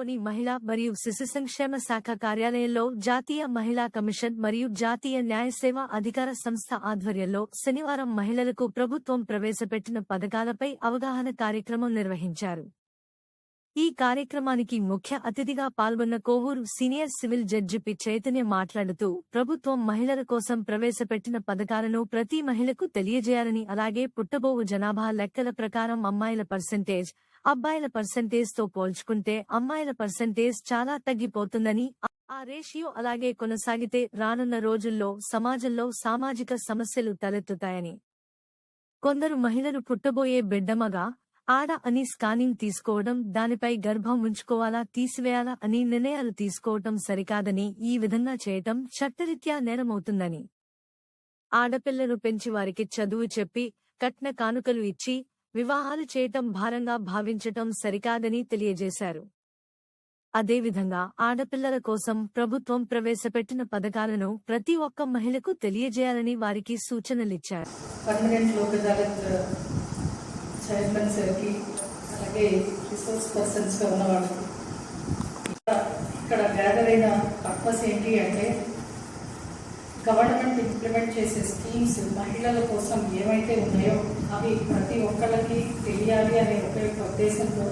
మహిళా మరియు శిశు సంక్షేమ శాఖ కార్యాలయంలో జాతీయ మహిళా కమిషన్ మరియు జాతీయ న్యాయ సేవ అధికార సంస్థ ఆధ్వర్యంలో శనివారం మహిళలకు ప్రభుత్వం ప్రవేశపెట్టిన పథకాలపై అవగాహన కార్యక్రమం నిర్వహించారు. ఈ కార్యక్రమానికి ముఖ్య అతిథిగా పాల్గొన్న Kovur senior civil judge P. Chaitanya మాట్లాడుతూ ప్రభుత్వం మహిళల కోసం ప్రవేశపెట్టిన పథకాలను ప్రతి మహిళకు తెలియజేయాలని అలాగే పుట్టబోవు జనాభా లెక్కల ప్రకారం అమ్మాయిల పర్సెంటేజ్ అబ్బాయిల పర్సెంటేజ్తో పోల్చుకుంటే అమ్మాయిల పర్సెంటేజ్ చాలా తగ్గిపోతుందని ఆ రేషియో అలాగే కొనసాగితే రానున్న రోజుల్లో సమాజంలో సామాజిక సమస్యలు తలెత్తుతాయని. కొందరు మహిళలు పుట్టబోయే బిడ్డమగా ఆడ అని స్కానింగ్ తీసుకోవడం దానిపై గర్భం ఉంచుకోవాలా తీసివేయాలా అని నిర్ణయాలు తీసుకోవటం సరికాదని ఈ విధంగా చేయటం చట్టరీత్యా నేరమవుతుందని. ఆడపిల్లలు పెంచి వారికి చదువు చెప్పి కట్న కానుకలు ఇచ్చి వివాహాలు చేయటం భారంగా భావించటం సరికాదని తెలియజేశారు. అదేవిధంగా ఆడపిల్లల కోసం ప్రభుత్వం ప్రవేశపెట్టిన పథకాలను ప్రతి ఒక్క మహిళకు తెలియజేయాలని వారికి సూచనలిచ్చారు. పర్మనెంట్ లోక్ అదాలత్ చైర్మన్ సార్కి అలాగే రిసోర్స్ పర్సన్స్గా ఉన్న ఇక్కడ గ్యాదర్ అయిన పర్పస్ ఏంటి అంటే గవర్నమెంట్ ఇంప్లిమెంట్ చేసే స్కీమ్స్ మహిళల కోసం ఏవైతే ఉన్నాయో అవి ప్రతి ఒక్కళ్ళకి తెలియాలి అనే ఒకే ఒక ఉద్దేశంతో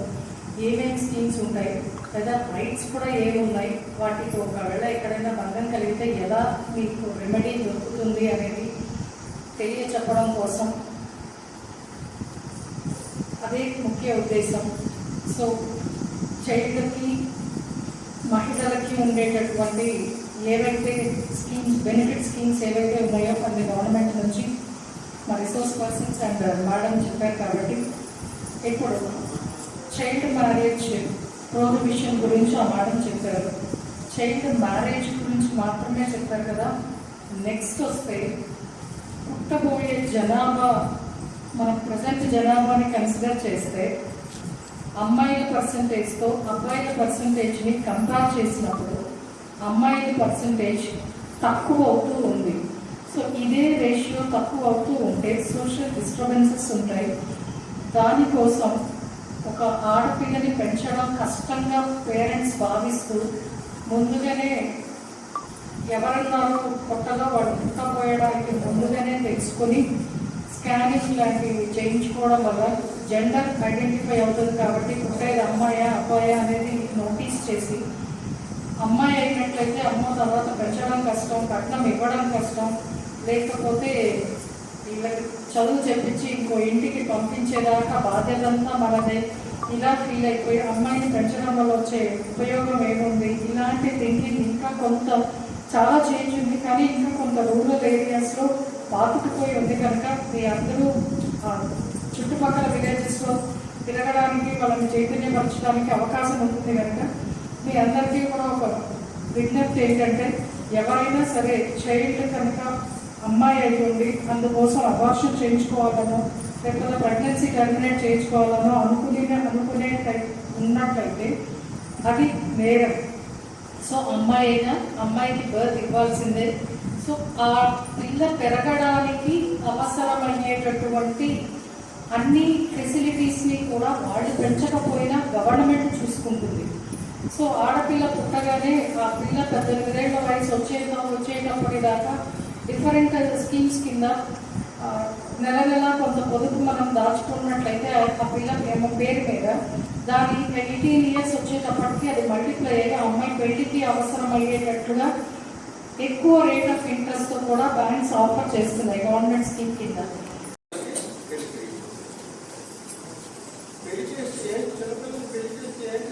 ఏమేమి స్కీమ్స్ ఉంటాయి లేదా రైట్స్ కూడా ఏమి ఉన్నాయి వాటికి ఒకవేళ ఎక్కడైనా భంగం కలిగితే ఎలా మీకు రెమెడీ దొరుకుతుంది అనేది తెలియచెప్పడం కోసం అదే ముఖ్య ఉద్దేశం. సో చైల్డ్కి మహిళలకి ఉండేటటువంటి ఏవైతే స్కీమ్స్ బెనిఫిట్ స్కీమ్స్ ఏవైతే ఉన్నాయో కొన్ని గవర్నమెంట్ నుంచి మా రిసోర్స్ పర్సన్స్ అండ్ మేడం చెప్పారు కాబట్టి ఇప్పుడు చైల్డ్ మ్యారేజ్ ప్రోహిబిషన్ గురించి ఆ మేడం చెప్పారు. చైల్డ్ మ్యారేజ్ గురించి మాత్రమే చెప్పారు కదా. నెక్స్ట్ వస్తే పుట్టబోయే జనాభా మన ప్రజెంట్ జనాభాని కన్సిడర్ చేస్తే అమ్మాయిల పర్సంటేజ్తో అబ్బాయిల పర్సంటేజ్ని కంపేర్ చేసినప్పుడు అమ్మాయిల పర్సంటేజ్ తక్కువ అవుతూ ఉంది. సో ఇదే రేషియో తక్కువ అవుతూ ఉంటే సోషల్ డిస్టర్బెన్సెస్ ఉంటాయి. దానికోసం ఒక ఆడపిల్లని పెంచడం కష్టంగా పేరెంట్స్ భావిస్తూ ముందుగానే ఎవరన్నారు కొత్తగా వాడు పుట్టబోయడానికి ముందుగానే తెలుసుకొని స్కానింగ్ లాంటివి చేయించుకోవడం వల్ల జెండర్ ఐడెంటిఫై అవుతుంది కాబట్టి పుట్టేది అమ్మాయా అబ్బాయా అనేది నోటీస్ చేసి అమ్మాయి అయినట్లయితే అమ్మ తర్వాత పెంచడం కష్టం కట్నం ఇవ్వడం కష్టం. లేకపోతే వీళ్ళకి చదువు చెప్పించి ఇంకో ఇంటికి పంపించేదాకా బాధ్యత అంతా మనదే. ఇలా ఫీల్ అయిపోయి అమ్మాయిని పెంచడం వల్ల వచ్చే ఉపయోగం ఏముంది? ఇలాంటి థింకింగ్ ఇంకా కొంత చాలా చేంజ్ ఉంది. కానీ ఇంకా కొంత రూరల్ ఏరియాస్లో పాతుకుపోయి ఉంది కనుక మీ అందరూ చుట్టుపక్కల విలేజెస్లో తిరగడానికి వాళ్ళని చైతన్యపరచడానికి అవకాశం ఉంటుంది కనుక మీ అందరికీ కూడా ఒక విజ్ఞప్తి ఏంటంటే ఎవరైనా సరే చైల్డ్ కనుక అమ్మాయి అయి ఉండి అందుకోసం అబార్షన్ చేయించుకోవాలనో లేకపోతే ప్రెగ్నెన్సీ టర్మినేట్ చేయించుకోవాలనో అనుకునే అనుకునే టైప్ ఉన్నట్లయితే అది నేరం. సో అమ్మాయి అయినా అమ్మాయికి బర్త్ ఇవ్వాల్సిందే. సో ఆ పిల్ల పెరగడానికి అవసరమయ్యేటటువంటి అన్ని ఫెసిలిటీస్ని కూడా వాళ్ళు పెంచకపోయినా గవర్నమెంట్ చూసుకుంటుంది. సో ఆడపిల్ల పుట్టగానే ఆ పిల్ల పద్దెనిమిదేళ్ళ వయసు వచ్చేటప్పటి దాకా డిఫరెంట్ స్కీమ్స్ కింద నెల నెల కొంత పొదుపు మనం దాచుకున్నట్లయితే ఆ పిల్ల ఏమో పేరు మీద దాని ఎయిటీన్ ఇయర్స్ వచ్చేటప్పటికి అది మల్టిప్లై అయ్యి ఆ అమ్మాయి పెళ్ళికి అవసరం అయ్యేటట్టుగా ఎక్కువ రేట్ ఆఫ్ ఇంట్రెస్ట్ కూడా బ్యాంక్స్ ఆఫర్ చేస్తున్నాయి గవర్నమెంట్ స్కీమ్ కింద. పెళ్ళి చేసి పెళ్ళి చేస్తే ఏంటి